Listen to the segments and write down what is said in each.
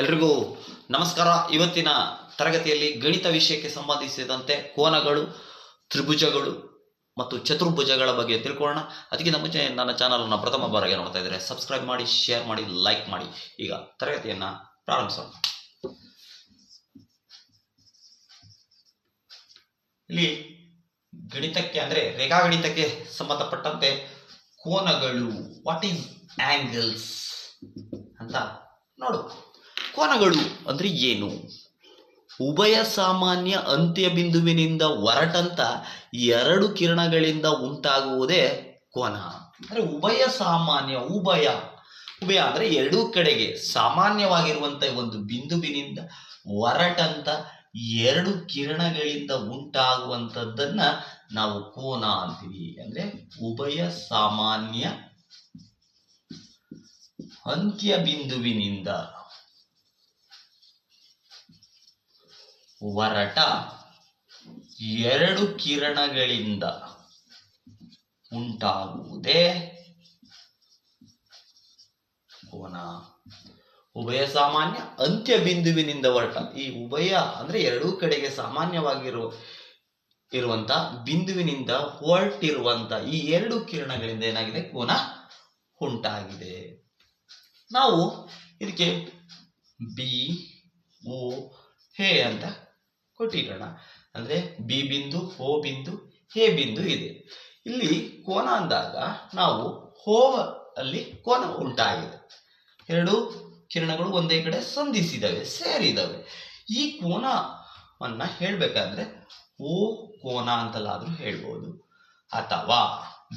ಎಲ್ರಿಗೂ ನಮಸ್ಕಾರ. ಇವತ್ತಿನ ತರಗತಿಯಲ್ಲಿ ಗಣಿತ ವಿಷಯಕ್ಕೆ ಸಂಬಂಧಿಸಿದಂತೆ ಕೋನಗಳು, ತ್ರಿಭುಜಗಳು ಮತ್ತು ಚತುರ್ಭುಜಗಳ ಬಗ್ಗೆ ತಿಳ್ಕೊಳ್ಳೋಣ. ಅದಕ್ಕಿಂತ ಮುಂಚೆ ನನ್ನ ಚಾನಲನ್ನು ಪ್ರಥಮ ಬಾರಿಗೆ ನೋಡ್ತಾ ಇದ್ದಾರೆ ಸಬ್ಸ್ಕ್ರೈಬ್ ಮಾಡಿ ಶೇರ್ ಮಾಡಿ ಲೈಕ್ ಮಾಡಿ. ಈಗ ತರಗತಿಯನ್ನ ಪ್ರಾರಂಭಿಸೋಣ. ಇಲ್ಲಿ ಗಣಿತಕ್ಕೆ ಅಂದ್ರೆ ರೇಖಾಗಣಿತಕ್ಕೆ ಸಂಬಂಧಪಟ್ಟಂತೆ ಕೋನಗಳು ವಾಟ್ ಈಸ್ ಆಂಗಲ್ಸ್ ಅಂತ ನೋಡು. ಕೋನಗಳು ಅಂದರೆ ಏನು? ಉಭಯ ಸಾಮಾನ್ಯ ಅಂತ್ಯ ಬಿಂದುವಿನಿಂದ ಹೊರಟಂತ ಎರಡು ಕಿರಣಗಳಿಂದ ಉಂಟಾಗುವುದೇ ಕೋನ. ಅಂದ್ರೆ ಉಭಯ ಸಾಮಾನ್ಯ, ಉಭಯ ಉಭಯ ಅಂದ್ರೆ ಎರಡೂ ಕಡೆಗೆ ಸಾಮಾನ್ಯವಾಗಿರುವಂತ ಒಂದು ಬಿಂದುವಿನಿಂದ ಹೊರಟಂತ ಎರಡು ಕಿರಣಗಳಿಂದ ಉಂಟಾಗುವಂಥದ್ದನ್ನ ನಾವು ಕೋನ ಅಂತೀವಿ. ಅಂದ್ರೆ ಉಭಯ ಸಾಮಾನ್ಯ ಅಂತ್ಯ ಬಿಂದುವಿನಿಂದ ಹೊರಟ ಎರಡು ಕಿರಣಗಳಿಂದ ಉಂಟಾಗುವುದೇ? ಕೋನ ಉಭಯ ಸಾಮಾನ್ಯ ಅಂತ್ಯ ಬಿಂದುವಿನಿಂದ ಹೊರಟ. ಈ ಉಭಯ ಅಂದ್ರೆ ಎರಡೂ ಕಡೆಗೆ ಸಾಮಾನ್ಯವಾಗಿರೋ, ಇರುವಂತ ಬಿಂದುವಿನಿಂದ ಹೊರಟಿರುವಂತ ಈ ಎರಡು ಕಿರಣಗಳಿಂದ ಏನಾಗಿದೆ? ಕೋನ ಉಂಟಾಗಿದೆ. ನಾವು ಇದಕ್ಕೆ ಬಿ, ಓ, ಹೇ ಅಂತ ಕೊಟ್ಟಿರೋಣ. ಅಂದ್ರೆ ಬಿ ಬಿಂದು ಓ ಬಿಂದು ಹೇ ಬಿಂದು ಇದೆ. ಇಲ್ಲಿ ಕೋನ ಅಂದಾಗ ನಾವು ಹೋ ಅಲ್ಲಿ ಕೋನ ಉಂಟಾಗಿದೆ. ಎರಡು ಕಿರಣಗಳು ಒಂದೇ ಕಡೆ ಸಂಧಿಸಿದವೆ, ಸೇರಿದವೆ. ಈ ಕೋನವನ್ನ ಹೇಳಬೇಕಾದ್ರೆ ಓ ಕೋನ ಅಂತಲಾದ್ರೂ ಹೇಳ್ಬೋದು. ಅಥವಾ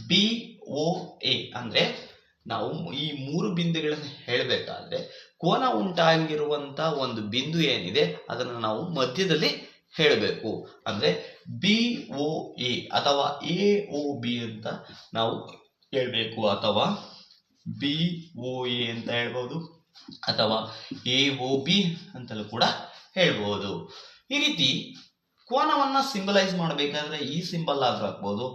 ಬಿ ಓ ಎ ಅಂದ್ರೆ ನಾವು ಈ ಮೂರು ಬಿಂದುಗಳನ್ನು ಹೇಳಬೇಕಾದ್ರೆ ಕೋನ ಉಂಟಾಗಿರುವಂತ ಒಂದು ಬಿಂದು ಏನಿದೆ, ಅದನ್ನು ನಾವು ಮಧ್ಯದಲ್ಲಿ ಹೇಳಬೇಕು. ಅಂದ್ರೆ ಬಿ ಓ ಎ ಅಥವಾ ಎ ಒ ಬಿ ಅಂತ ನಾವು ಹೇಳಬೇಕು. ಅಥವಾ ಬಿ ಓ ಎ ಅಂತ ಹೇಳ್ಬೋದು. ಅಥವಾ ಎ ಒ ಬಿ ಅಂತಲೂ ಕೂಡ ಹೇಳ್ಬೋದು. ಈ ರೀತಿ ಕೋನವನ್ನ ಸಿಂಬಲೈಸ್ ಮಾಡಬೇಕಾದ್ರೆ ಈ ಸಿಂಬಲ್ ಆದ್ರೂ ಹಾಕ್ಬೋದು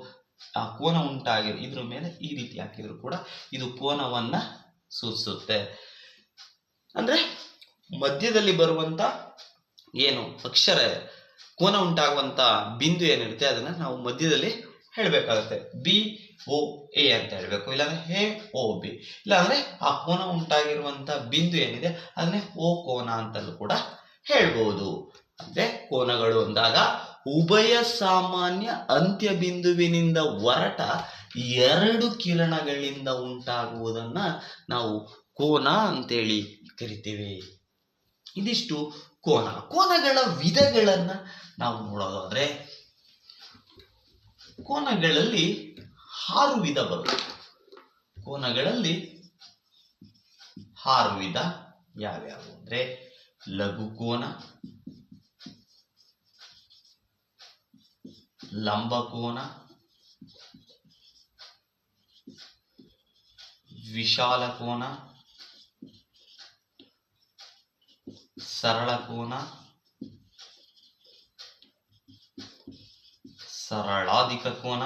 ಆ ಕೋನ ಉಂಟಾಗಿ ಇದ್ರ ಮೇಲೆ ಈ ರೀತಿ ಹಾಕಿದ್ರು ಕೂಡ ಇದು ಕೋನವನ್ನ ಸೂಚಿಸುತ್ತೆ. ಅಂದ್ರೆ ಮಧ್ಯದಲ್ಲಿ ಬರುವಂತ ಏನು ಅಕ್ಷರ ಕೋನ ಉಂಟಾಗುವಂತ ಬಿಂದು ಏನಿರುತ್ತೆ ಅದನ್ನ ನಾವು ಮಧ್ಯದಲ್ಲಿ ಹೇಳಬೇಕಾಗುತ್ತೆ. ಬಿ ಓ ಎ ಅಂತ ಹೇಳಬೇಕು. ಇಲ್ಲಾಂದ್ರೆ ಹೇ ಓ ಬಿ ಇಲ್ಲಾಂದ್ರೆ ಆ ಕೋನ ಉಂಟಾಗಿರುವಂತ ಬಿಂದು ಏನಿದೆ ಅದನ್ನೇ ಓ ಕೋನ ಅಂತಲೂ ಕೂಡ ಹೇಳ್ಬೋದು. ಅಂದ್ರೆ ಕೋನಗಳು ಅಂದಾಗ ಉಭಯ ಸಾಮಾನ್ಯ ಅಂತ್ಯ ಬಿಂದುವಿನಿಂದ ಹೊರಟ ಎರಡು ಕಿರಣಗಳಿಂದ ಉಂಟಾಗುವುದನ್ನ ನಾವು ಕೋನ ಅಂತೇಳಿ ಕರಿತೀವಿ. ಇದಿಷ್ಟು ಕೋನ, ಕೋನಗಳ ವಿಧಗಳನ್ನ ನಾವು ನೋಡೋದಾದ್ರೆ, ಕೋನಗಳಲ್ಲಿ ಆರು ವಿಧ ಬರುತ್ತೆ ಕೋನಗಳಲ್ಲಿ ಆರು ವಿಧ ಯಾವ್ಯಾವು ಅಂದ್ರೆ, ಲಘು ಕೋನ ಲಂಬಕೋನ ವಿಶಾಲ ಕೋನ ಸರಳ ಕೋನ ಸರಳಾಧಿಕ ಕೋನ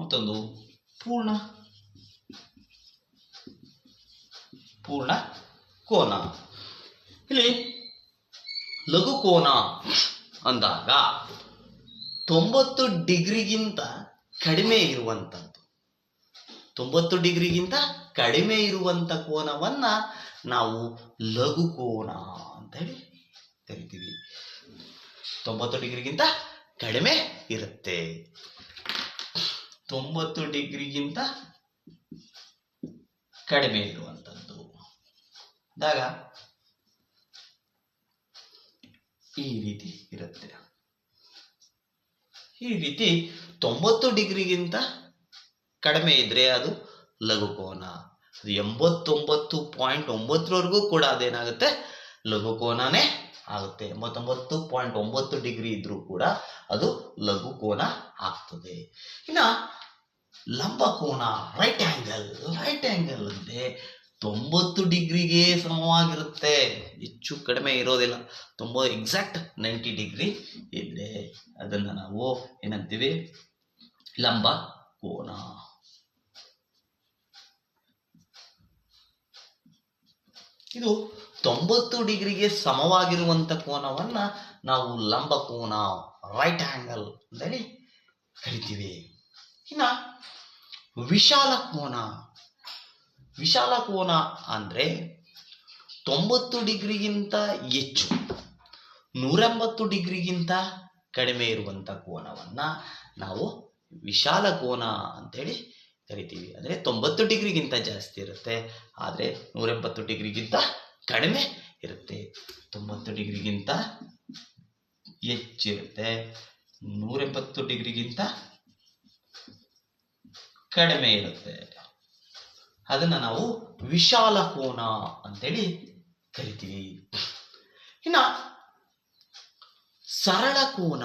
ಮತ್ತೊಂದು ಪೂರ್ಣ. ಪೂರ್ಣ ಕೋನ. ಇಲ್ಲಿ ಲಘು ಕೋನ ಅಂದಾಗ ತೊಂಬತ್ತು ಡಿಗ್ರಿಗಿಂತ ಕಡಿಮೆ ಇರುವಂಥದ್ದು ತೊಂಬತ್ತು ಡಿಗ್ರಿಗಿಂತ ಕಡಿಮೆ ಇರುವಂಥ ಕೋನವನ್ನ ನಾವು ಲಘು ಕೋನ ಅಂತ ಹೇಳಿ ಕರಿತೀವಿ. ತೊಂಬತ್ತು ಡಿಗ್ರಿಗಿಂತ ಕಡಿಮೆ ಇರುತ್ತೆ. ತೊಂಬತ್ತು ಡಿಗ್ರಿಗಿಂತ ಕಡಿಮೆ ಇರುವಂಥದ್ದು ಆದಾಗ ಈ ರೀತಿ ಇರುತ್ತೆ. ಈ ರೀತಿ ತೊಂಬತ್ತು ಡಿಗ್ರಿಗಿಂತ ಕಡಿಮೆ ಇದ್ರೆ ಅದು ಲಘು ಎಂಬತ್ತೊಂಬತ್ತು ಪಾಯಿಂಟ್ ಒಂಬತ್ತರವರೆಗೂ ಕೂಡ ಅದೇನಾಗುತ್ತೆ? ಲಘು ಕೋನನೇ ಆಗುತ್ತೆ. ಎಂಬತ್ತೊಂಬತ್ತು ಪಾಯಿಂಟ್ ಒಂಬತ್ತು ಡಿಗ್ರಿ ಇದ್ರೂ ಕೂಡ ಅದು ಲಘುಕೋನ ಆಗ್ತದೆ. ಇನ್ನ ಲಂಬಕೋನ ರೈಟ್ ಆಂಗಲ್ ರೈಟ್ ಆಂಗಲ್ ಅಂದ್ರೆ ತೊಂಬತ್ತು ಡಿಗ್ರಿಗೆ ಸಮವಾಗಿರುತ್ತೆ. ಹೆಚ್ಚು ಕಡಿಮೆ ಇರೋದಿಲ್ಲ. ತುಂಬ ಎಕ್ಸಾಕ್ಟ್ ನೈಂಟಿ ಡಿಗ್ರಿ ಇದೆ ಅದನ್ನ ನಾವು ಏನಂತೀವಿ? ಲಂಬ ಕೋನ. ಇದು ತೊಂಬತ್ತು ಡಿಗ್ರಿಗೆ ಸಮವಾಗಿರುವಂತ ಕೋನವನ್ನ ನಾವು ಲಂಬ ಕೋನ ರೈಟ್ ಆಂಗಲ್ ಅಂತೇಳಿ ಕರಿತೀವಿ. ಇನ್ನ ವಿಶಾಲ ಕೋನ ವಿಶಾಲ ಕೋನ ಅಂದ್ರೆ ತೊಂಬತ್ತು ಡಿಗ್ರಿಗಿಂತ ಹೆಚ್ಚು, ನೂರೆಂಬತ್ತು ಡಿಗ್ರಿಗಿಂತ ಕಡಿಮೆ ಇರುವಂತ ಕೋನವನ್ನ ನಾವು ವಿಶಾಲ ಕೋನ ಅಂತೇಳಿ ಕರಿತೀವಿ. ಅಂದರೆ ತೊಂಬತ್ತು ಡಿಗ್ರಿಗಿಂತ ಜಾಸ್ತಿ ಇರುತ್ತೆ. ಆದರೆ ನೂರೆಂಬತ್ತು ಡಿಗ್ರಿಗಿಂತ ಕಡಿಮೆ ಇರುತ್ತೆ. ತೊಂಬತ್ತು ಡಿಗ್ರಿಗಿಂತ ಹೆಚ್ಚಿರುತ್ತೆ. ನೂರೆಂಬತ್ತು ಡಿಗ್ರಿಗಿಂತ ಕಡಿಮೆ ಇರುತ್ತೆ. ಅದನ್ನ ನಾವು ವಿಶಾಲ ಕೋನ ಅಂತೇಳಿ ಕರಿತೀವಿ. ಇನ್ನ ಸರಳ ಕೋನ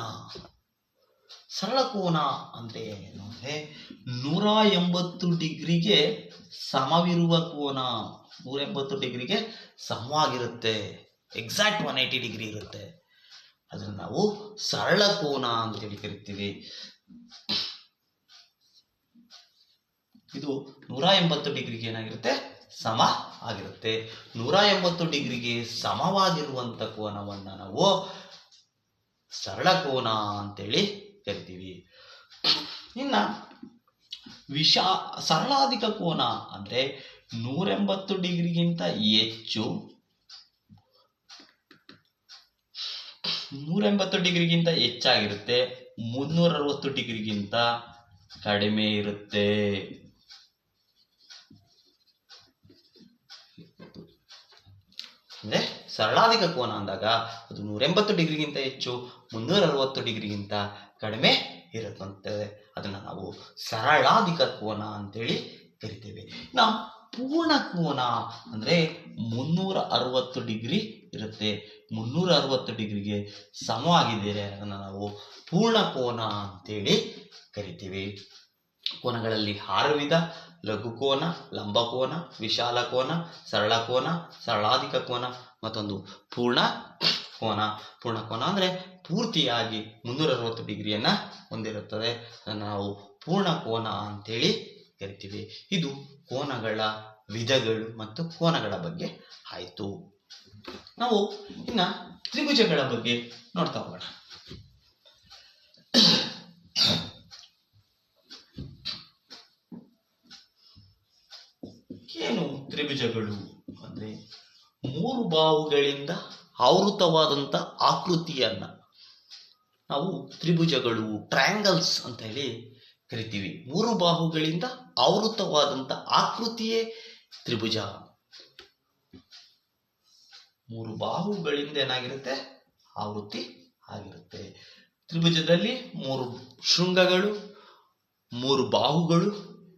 ಸರಳ ಕೋನ ಅಂದ್ರೆ ಏನು ಅಂದ್ರೆ ನೂರ ಎಂಬತ್ತು ಡಿಗ್ರಿಗೆ ಸಮವಿರುವ ಕೋನ. ನೂರ ಎಂಬತ್ತು ಡಿಗ್ರಿಗೆ ಸಮವಾಗಿರುತ್ತೆ. ಎಕ್ಸಾಕ್ಟ್ ಒನ್ ಏಯ್ಟಿ ಡಿಗ್ರಿ ಇರುತ್ತೆ. ಅದನ್ನ ನಾವು ಸರಳ ಕೋನ ಅಂತೇಳಿ ಕರಿತೀವಿ. ಇದು ನೂರ ಎಂಬತ್ತು ಡಿಗ್ರಿಗೆ ಏನಾಗಿರುತ್ತೆ? ಸಮ ಆಗಿರುತ್ತೆ. ನೂರ ಎಂಬತ್ತು ಡಿಗ್ರಿಗೆ ಸಮವಾಗಿರುವಂತ ಕೋನವನ್ನ ನಾವು ಸರಳ ಕೋನ ಅಂತೇಳಿ ಕರಿತೀವಿ ಇನ್ನು ವಿಷ, ಸರಳಾಧಿಕ ಕೋನ ಅಂದ್ರೆ ನೂರೆಂಬತ್ತು ಡಿಗ್ರಿಗಿಂತ ಹೆಚ್ಚು, ನೂರೆಂಬತ್ತು ಡಿಗ್ರಿಗಿಂತ ಹೆಚ್ಚಾಗಿರುತ್ತೆ ಮುನ್ನೂರ ಅರವತ್ತು ಡಿಗ್ರಿಗಿಂತ ಕಡಿಮೆ ಇರುತ್ತೆ. ಅಂದರೆ ಸರಳಾಧಿಕ ಕೋನ ಅಂದಾಗ ಅದು ನೂರೆಂಬತ್ತು ಡಿಗ್ರಿಗಿಂತ ಹೆಚ್ಚು ಮುನ್ನೂರ ಅರವತ್ತು ಡಿಗ್ರಿಗಿಂತ ಕಡಿಮೆ ಇರುತ್ತಂತೆ. ಅದನ್ನು ನಾವು ಸರಳಾಧಿಕ ಕೋನ ಅಂತೇಳಿ ಕರಿತೇವೆ. ನಾ ಪೂರ್ಣ ಕೋನ ಅಂದರೆ ಮುನ್ನೂರ ಅರವತ್ತು ಡಿಗ್ರಿ ಇರುತ್ತೆ. ಮುನ್ನೂರ ಅರವತ್ತು ಡಿಗ್ರಿಗೆ ಸಮವಾಗಿದ್ದೀರಿ ಅದನ್ನು ನಾವು ಪೂರ್ಣ ಕೋನ ಅಂತೇಳಿ ಕರಿತೀವಿ. ಕೋನಗಳಲ್ಲಿ ಆರು ವಿಧ ಲಘು ಕೋನ ಲಂಬ ಕೋನ ವಿಶಾಲ ಕೋನ ಸರಳ ಕೋನ ಸರಳಾಧಿಕ ಕೋನ ಮತ್ತೊಂದು ಪೂರ್ಣ ಕೋನ, ಪೂರ್ಣ ಕೋನ ಅಂದ್ರೆ ಪೂರ್ತಿಯಾಗಿ ಮುನ್ನೂರ ಅರವತ್ತು ಡಿಗ್ರಿಯನ್ನು ಹೊಂದಿರುತ್ತದೆ. ನಾವು ಪೂರ್ಣ ಕೋನ ಅಂತೇಳಿ ಕರಿತೀವಿ ಇದು ಕೋನಗಳ ವಿಧಗಳು ಮತ್ತು ಕೋನಗಳ ಬಗ್ಗೆ ಆಯಿತು. ನಾವು ಇನ್ನ ತ್ರಿಭುಜಗಳ ಬಗ್ಗೆ ನೋಡ್ತಾ ಹೋಗೋಣ. ಏನು ತ್ರಿಭುಜಗಳು ಅಂದ್ರೆ ಮೂರು ಬಾಹುಗಳಿಂದ ಆವೃತವಾದಂಥ ಆಕೃತಿಯನ್ನು ನಾವು ತ್ರಿಭುಜಗಳು ಟ್ರಯಾಂಗಲ್ಸ್ ಅಂತ ಹೇಳಿ ಕರಿತೀವಿ. ಮೂರು ಬಾಹುಗಳಿಂದ ಆವೃತವಾದಂಥ ಆಕೃತಿಯೇ ತ್ರಿಭುಜ. ಮೂರು ಬಾಹುಗಳಿಂದ ಏನಾಗಿರುತ್ತೆ? ಆವೃತ್ತಿ ಆಗಿರುತ್ತೆ. ತ್ರಿಭುಜದಲ್ಲಿ ಮೂರು ಶೃಂಗಗಳು, ಮೂರು ಬಾಹುಗಳು,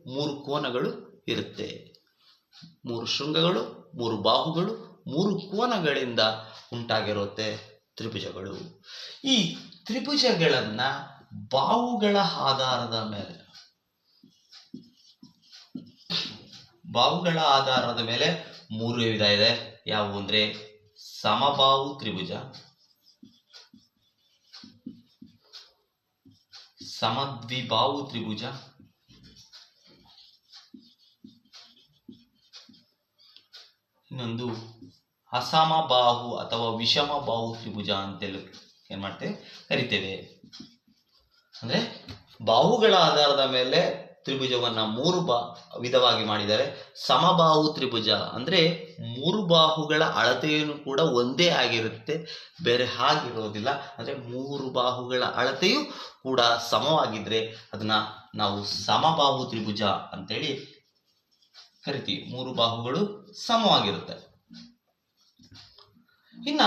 ಮೂರು ಕೋನಗಳು ಇರುತ್ತೆ. ಮೂರು ಶೃಂಗಗಳು, ಮೂರು ಬಾಹುಗಳು ಮೂರು ಕೋನಗಳಿಂದ ಉಂಟಾಗಿರುತ್ತೆ ತ್ರಿಭುಜಗಳು. ಈ ತ್ರಿಭುಜಗಳನ್ನ ಬಾವುಗಳ ಆಧಾರದ ಮೇಲೆ, ಬಾವುಗಳ ಆಧಾರದ ಮೇಲೆ ಮೂರು ವಿಧ ಇದೆ. ಯಾವುವು ಅಂದ್ರೆ ಸಮಬಾಹು ತ್ರಿಭುಜ ಸಮದ್ವಿಬಾಹು ತ್ರಿಭುಜ, ಇನ್ನೊಂದು ಅಸಮ ಬಾಹು ಅಥವಾ ವಿಷಮ ಬಾಹು ತ್ರಿಭುಜ ಅಂತೆಲ್ಲ ಏನ್ ಮಾಡ್ತೇವೆ? ಕರಿತೇವೆ. ಅಂದ್ರೆ ಬಾಹುಗಳ ಆಧಾರದ ಮೇಲೆ ತ್ರಿಭುಜವನ್ನ ಮೂರು ಬಾ, ವಿಧವಾಗಿ ಮಾಡಿದ್ದಾರೆ. ಸಮಬಾಹು ತ್ರಿಭುಜ ಅಂದ್ರೆ ಮೂರು ಬಾಹುಗಳ ಅಳತೆಯನ್ನು ಕೂಡ ಒಂದೇ ಆಗಿರುತ್ತೆ. ಬೇರೆ ಹಾಗಿರೋದಿಲ್ಲ. ಅಂದ್ರೆ ಮೂರು ಬಾಹುಗಳ ಅಳತೆಯು ಕೂಡ ಸಮವಾಗಿದ್ರೆ ಅದನ್ನ ನಾವು ಸಮಬಾಹು ತ್ರಿಭುಜ ಅಂತೇಳಿ ಕರಿತೀವಿ. ಮೂರು ಬಾಹುಗಳು ಸಮವಾಗಿರುತ್ತೆ. ಇನ್ನ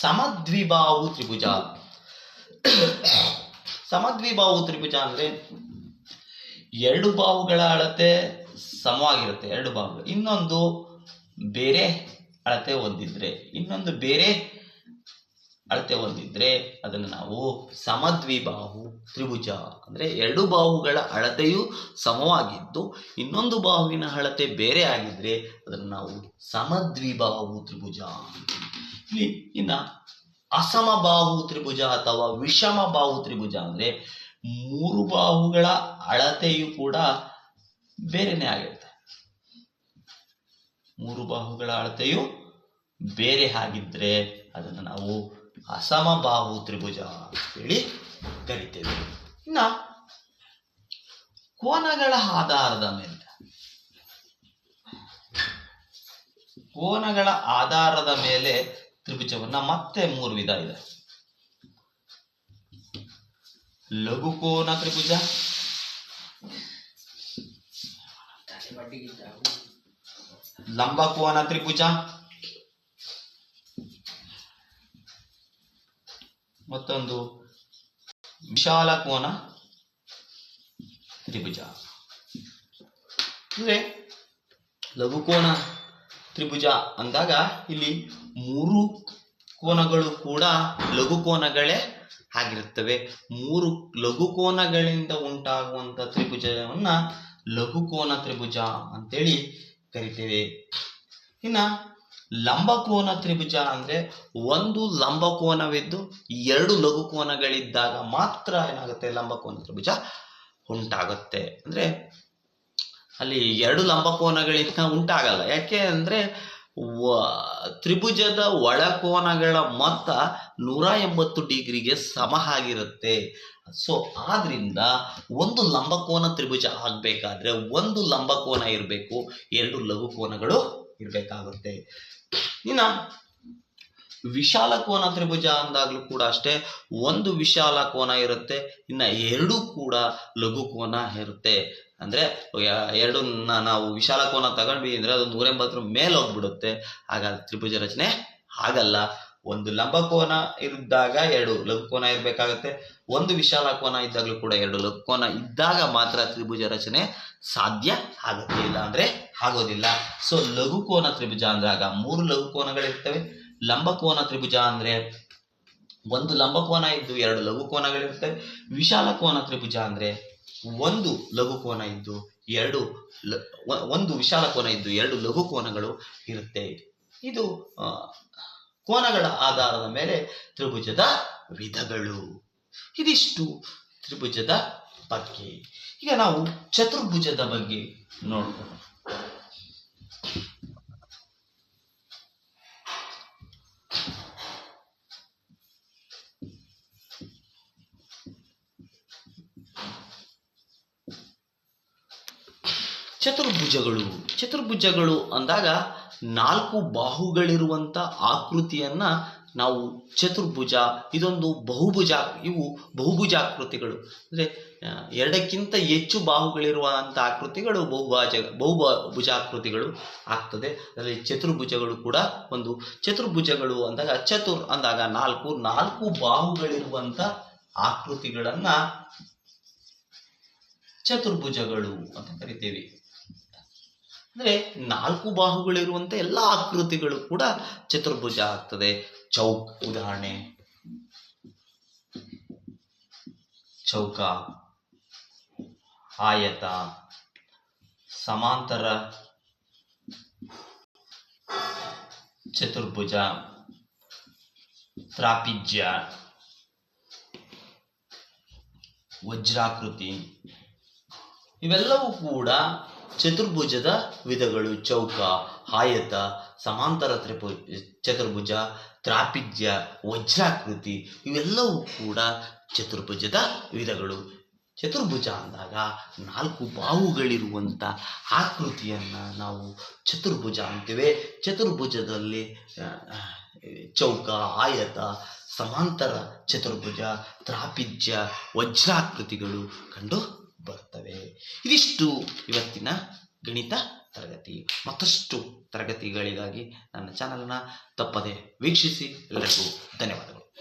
ಸಮದ್ವಿಬಾಹು ತ್ರಿಭುಜ. ಸಮದ್ವಿಬಾಹು ತ್ರಿಭುಜ ಅಂದ್ರೆ ಎರಡು ಬಾವುಗಳ ಅಳತೆ ಸಮವಾಗಿರುತ್ತೆ, ಎರಡು ಬಾವುಗಳು. ಇನ್ನೊಂದು ಬೇರೆ ಅಳತೆ ಹೊಂದಿದ್ರೆ, ಇನ್ನೊಂದು ಬೇರೆ ಅಳತೆ ಹೊಂದಿದ್ರೆ ಅದನ್ನು ನಾವು ಸಮದ್ವಿಬಾಹು, ತ್ರಿಭುಜ ಅಂದ್ರೆ ಎರಡು ಬಾಹುಗಳ ಅಳತೆಯು ಸಮವಾಗಿದ್ದು ಇನ್ನೊಂದು ಬಾಹುವಿನ ಅಳತೆ ಬೇರೆ ಆಗಿದ್ರೆ ಅದನ್ನು ನಾವು ಸಮದ್ವಿಬಾಹು, ತ್ರಿಭುಜ ಇಲ್ಲಿ ಇನ್ನ ಅಸಮ ಬಾಹು ತ್ರಿಭುಜ ಅಥವಾ ವಿಷಮ ಬಾಹು ತ್ರಿಭುಜ ಅಂದ್ರೆ ಮೂರು ಬಾಹುಗಳ ಅಳತೆಯು ಕೂಡ ಬೇರೆನೆ ಆಗಿರುತ್ತೆ. ಮೂರು ಬಾಹುಗಳ ಅಳತೆಯು ಬೇರೆ ಆಗಿದ್ರೆ ಅದನ್ನು ನಾವು ಅಸಮಬಾಹು ತ್ರಿಭುಜ ಹೇಳಿ ಕರಿತೇವೆ. ಇನ್ನ ಕೋನಗಳ ಆಧಾರದ ಮೇಲೆ, ಕೋನಗಳ ಆಧಾರದ ಮೇಲೆ ತ್ರಿಭುಜವನ್ನ ಮತ್ತೆ ಮೂರು ವಿಧ ಇದೆ. ಲಘುಕೋನ ತ್ರಿಭುಜ, ಲಂಬ ಕೋನ ತ್ರಿಭುಜ ಮತ್ತೊಂದು ವಿಶಾಲ ಕೋನ ತ್ರಿಭುಜ. ಅಂದ್ರೆ ಲಘುಕೋನ ತ್ರಿಭುಜ ಅಂದಾಗ ಇಲ್ಲಿ ಮೂರು ಕೋನಗಳು ಕೂಡ ಲಘುಕೋನಗಳೇ ಆಗಿರುತ್ತವೆ. ಮೂರು ಲಘು ಕೋನಗಳಿಂದ ಉಂಟಾಗುವಂತ ತ್ರಿಭುಜವನ್ನ ಲಘುಕೋನ ತ್ರಿಭುಜ ಅಂತೇಳಿ ಕರಿತೇವೆ. ಇನ್ನ ಲಂಬಕೋನ ತ್ರಿಭುಜ ಅಂದರೆ ಒಂದು ಲಂಬಕೋನವಿದ್ದು ಎರಡು ಲಘುಕೋನಗಳಿದ್ದಾಗ ಮಾತ್ರ ಏನಾಗುತ್ತೆ? ಲಂಬಕೋನ ತ್ರಿಭುಜ ಉಂಟಾಗುತ್ತೆ. ಅಂದ್ರೆ ಅಲ್ಲಿ ಎರಡು ಲಂಬಕೋನಗಳಿಂದ ಉಂಟಾಗಲ್ಲ. ಯಾಕೆ ಅಂದ್ರೆ ತ್ರಿಭುಜದ ಒಳಕೋನಗಳ ಮೊತ್ತ ನೂರ ಎಂಬತ್ತು ಡಿಗ್ರಿಗೆ ಸಮ ಆಗಿರುತ್ತೆ. ಸೊ ಆದ್ರಿಂದ ಒಂದು ಲಂಬಕೋನ ತ್ರಿಭುಜ ಆಗ್ಬೇಕಾದ್ರೆ ಒಂದು ಲಂಬಕೋನ ಇರಬೇಕು, ಎರಡು ಲಘುಕೋನಗಳು ಇರಬೇಕಾಗುತ್ತೆ. ಇನ್ನ ವಿಶಾಲ ಕೋನ ತ್ರಿಭುಜ ಅಂದಾಗ್ಲೂ ಕೂಡ ಅಷ್ಟೇ ಒಂದು ವಿಶಾಲ ಕೋನ ಇರುತ್ತೆ, ಇನ್ನ ಎರಡು ಕೂಡ ಲಘು ಕೋನ ಇರುತ್ತೆ. ಅಂದ್ರೆ ಎರಡು ನಾವು ವಿಶಾಲ ಕೋನ ತಗೊಂಡ್ವಿ ಅಂದ್ರೆ ಅದು ನೂರ ಎಂಬತ್ತರ ಮೇಲೆ ಹೋಗ್ಬಿಡುತ್ತೆ. ಆಗ ತ್ರಿಭುಜ ರಚನೆ ಆಗಲ್ಲ. ಒಂದು ಲಂಬಕೋನ ಇದ್ದಾಗ ಎರಡು ಲಘುಕೋನ ಇರಬೇಕಾಗತ್ತೆ. ಒಂದು ವಿಶಾಲ ಕೋನ ಇದ್ದಾಗಲೂ ಕೂಡ ಎರಡು ಲಘುಕೋನ ಇದ್ದಾಗ ಮಾತ್ರ ತ್ರಿಭುಜ ರಚನೆ ಸಾಧ್ಯ ಆಗುತ್ತೆ ಇಲ್ಲ ಅಂದ್ರೆ ಆಗೋದಿಲ್ಲ. ಸೊ ಲಘುಕೋನ ತ್ರಿಭುಜ ಅಂದಾಗ ಮೂರು ಲಘುಕೋನಗಳಿರ್ತವೆ ಲಂಬಕೋನ ತ್ರಿಭುಜ ಅಂದ್ರೆ ಒಂದು ಲಂಬಕೋನ ಇದ್ದು ಎರಡು ಲಘುಕೋನಗಳಿರ್ತವೆ ವಿಶಾಲ ಕೋನ ತ್ರಿಭುಜ ಅಂದ್ರೆ ಒಂದು ಲಘುಕೋನ ಇದ್ದು ಎರಡು ಒಂದು ವಿಶಾಲ ಕೋನ ಇದ್ದು ಎರಡು ಲಘುಕೋನಗಳು ಇರುತ್ತೆ. ಇದು ಕೋನಗಳ ಆಧಾರದ ಮೇಲೆ ತ್ರಿಭುಜದ ವಿಧಗಳು. ಇದಿಷ್ಟು ತ್ರಿಭುಜದ ಬಗ್ಗೆ. ಈಗ ನಾವು ಚತುರ್ಭುಜದ ಬಗ್ಗೆ ನೋಡೋಣ ಚತುರ್ಭುಜಗಳು. ಚತುರ್ಭುಜಗಳು ಅಂದಾಗ ನಾಲ್ಕು ಬಾಹುಗಳಿರುವಂತ ಆಕೃತಿಯನ್ನ ನಾವು ಚತುರ್ಭುಜ, ಇದೊಂದು ಬಹುಭುಜ, ಇವು ಬಹುಭುಜಾಕೃತಿಗಳು. ಅಂದ್ರೆ ಎರಡಕ್ಕಿಂತ ಹೆಚ್ಚು ಬಾಹುಗಳಿರುವಂತ ಆಕೃತಿಗಳು ಬಹುಭಾಜ, ಬಹುಭುಜಾಕೃತಿಗಳು ಆಗ್ತದೆ. ಅದರಲ್ಲಿ ಚತುರ್ಭುಜಗಳು ಕೂಡ ಒಂದು. ಚತುರ್ಭುಜಗಳು ಅಂದಾಗ, ಚತುರ್ ಅಂದಾಗ ನಾಲ್ಕು ನಾಲ್ಕು ಬಾಹುಗಳಿರುವಂತ ಆಕೃತಿಗಳನ್ನ ಚತುರ್ಭುಜಗಳು ಅಂತ ಕರಿತೇವೆ. ಅಂದ್ರೆ ನಾಲ್ಕು ಬಾಹುಗಳಿರುವಂಥ ಎಲ್ಲ ಆಕೃತಿಗಳು ಕೂಡ ಚತುರ್ಭುಜ ಆಗ್ತದೆ. ಚೌಕ್ ಉದಾಹರಣೆ. ಚೌಕ, ಆಯತ, ಸಮಾಂತರ, ಚತುರ್ಭುಜ, ತ್ರಾಪಿಜ್ಯ, ವಜ್ರಾಕೃತಿ. ಇವೆಲ್ಲವೂ ಕೂಡ ಚತುರ್ಭುಜದ ವಿಧಗಳು ಚೌಕ ಆಯತ ಸಮಾಂತರ ತ್ರಿಭು, ಚತುರ್ಭುಜ, ತ್ರಾಪಿಜ್ಯ, ವಜ್ರಾಕೃತಿ ಇವೆಲ್ಲವೂ ಕೂಡ ಚತುರ್ಭುಜದ ವಿಧಗಳು. ಚತುರ್ಭುಜ ಅಂದಾಗ ನಾಲ್ಕು ಬಾಹುಗಳಿರುವಂಥ ಆಕೃತಿಯನ್ನ ನಾವು ಚತುರ್ಭುಜ ಅಂತೀವಿ. ಚತುರ್ಭುಜದಲ್ಲಿ ಚೌಕ ಆಯತ ಸಮಾಂತರ ಚತುರ್ಭುಜ, ತ್ರಾಪಿಜ್ಯ, ವಜ್ರಾಕೃತಿಗಳು ಕಂಡು ಬರ್ತವೆ ಇದಿಷ್ಟು ಇವತ್ತಿನ ಗಣಿತ ತರಗತಿ. ಮತ್ತಷ್ಟು ತರಗತಿಗಳಿಗಾಗಿ ನನ್ನ ಚಾನಲ್ನ ತಪ್ಪದೆ ವೀಕ್ಷಿಸಿ. ಎಲ್ಲರಿಗೂ ಧನ್ಯವಾದಗಳು.